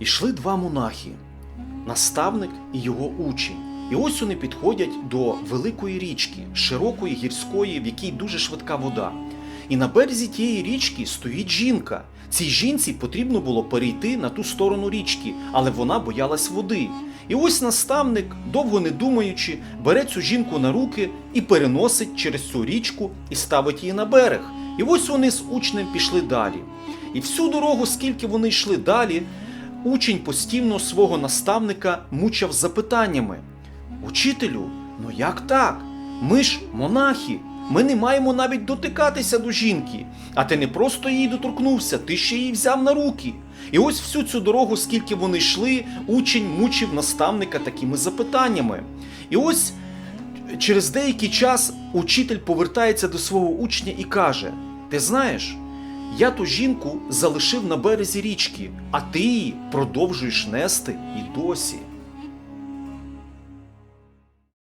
Ішли два монахи, наставник і його учень. І ось вони підходять до великої річки, широкої гірської, в якій дуже швидка вода. І на березі тієї річки стоїть жінка. Цій жінці потрібно було перейти на ту сторону річки, але вона боялась води. І ось наставник, довго не думаючи, бере цю жінку на руки і переносить через цю річку і ставить її на берег. І ось вони з учнем пішли далі. І всю дорогу, скільки вони йшли далі, учень постійно свого наставника мучав запитаннями: Учителю, ну як так? Ми ж монахи, ми не маємо навіть дотикатися до жінки, а ти не просто її доторкнувся, ти ще її взяв на руки. І ось всю цю дорогу, скільки вони йшли, учень мучив наставника такими запитаннями. І ось через деякий час учитель повертається до свого учня і каже: Ти знаєш, я ту жінку залишив на березі річки, а ти її продовжуєш нести і досі.